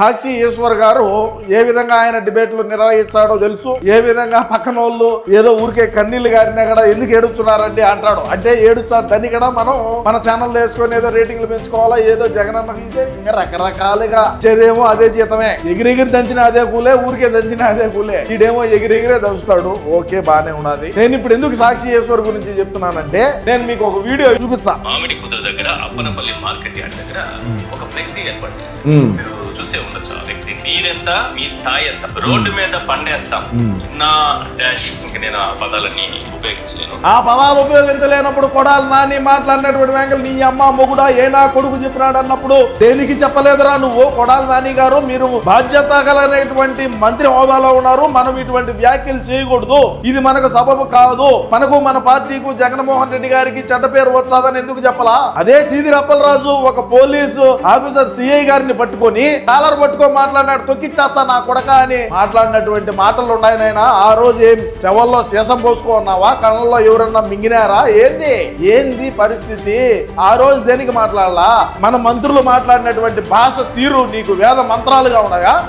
సాక్షి ఈశ్వర్ గారు ఏ విధంగా ఆయన డిబేట్లు నిర్వహించాడో తెలుసు? ఏ విధంగా పక్కన వాళ్ళు ఏదో ఊరికే కన్నీళ్ళు గారినా కూడా ఎందుకు ఏడుస్తున్నారండి అంటాడు? అంటే ఏడుస్తారు. దాన్ని కూడా మనం మన ఛానల్ వేసుకొని ఏదో రేటింగ్లు పెంచుకోవాలా? ఏదో ఇదే ఇంకా రకరకాలుగా ఇచ్చేదేమో అదే జీతమే. ఎగిరెగిరి దంచిన అదే కూలే ఊరికే దంచిన అదే కూలే. ఈడేమో ఎగిరెగిరే దంచుతాడు. ఓకే బానే ఉన్నది. నేను ఇప్పుడు ఎందుకు సాక్షి ఈశ్వర్ గురించి చెప్తున్నానంటే నేను మీకు ఒక వీడియో చూపిస్తా. మామిడి కుదురు దగ్గర అప్పనపల్లి మార్కెట్ దగ్గర ఒక ఫ్లెక్సీ ఏర్పాటు చేశారు. చూసే ఉండొచ్చు ఆ ఫ్లెక్సీ మీరెంత మీ స్థాయి ఎంత? రోడ్డు మీద పండేస్తాం. నా డాష్ ఇంక నేను ఆ పదాలన్నీ ఉపయోగించలేను. ఆ పదాలు ఉపయోగించలేనప్పుడు కొడాలి నాని మాట్లాడినటువంటి వ్యాంకలు నీ అమ్మ మొగుడా ఏ నా కొడుకు చెప్పినాడు అన్నప్పుడు దేనికి చెప్పలేదురా నువ్వు? కొడాలి నాని గారు మీరు బాధ్యత గలనేటువంటి మంత్రి హోదాలో ఉన్నారు. మనం ఇటువంటి వ్యాఖ్యలు చేయకూడదు. ఇది మనకు సబబు కాదు. మనకు మన పార్టీకు జగన్మోహన్ రెడ్డి గారికి చెడ్డ పేరు వచ్చాదని ఎందుకు చెప్పలా? అదే సీదిరి అప్పలరాజు ఒక పోలీసు ఆఫీసర్ సిఐ గారిని పట్టుకొని కాలర్ పట్టుకొని మాట్లాడినాడు తొక్కిచ్చేస్తా నా కొడక అని మాట్లాడినటువంటి మాటలు ఉన్నాయి నాయన. ఆ రోజు ఏం చెవల్లో శేషం పోసుకున్నావా కళ్ళల్లో ఎవరన్నా మింగినారా? ఏంది? ఏంది పరిస్థితి? ఆ రోజు దేనికి మాట్లాడాలా? మన మంత్రులు మాట్లాడినటువంటి భాష తీరు నీకు వేద మంత్రాలుగా ఉన్నాయా?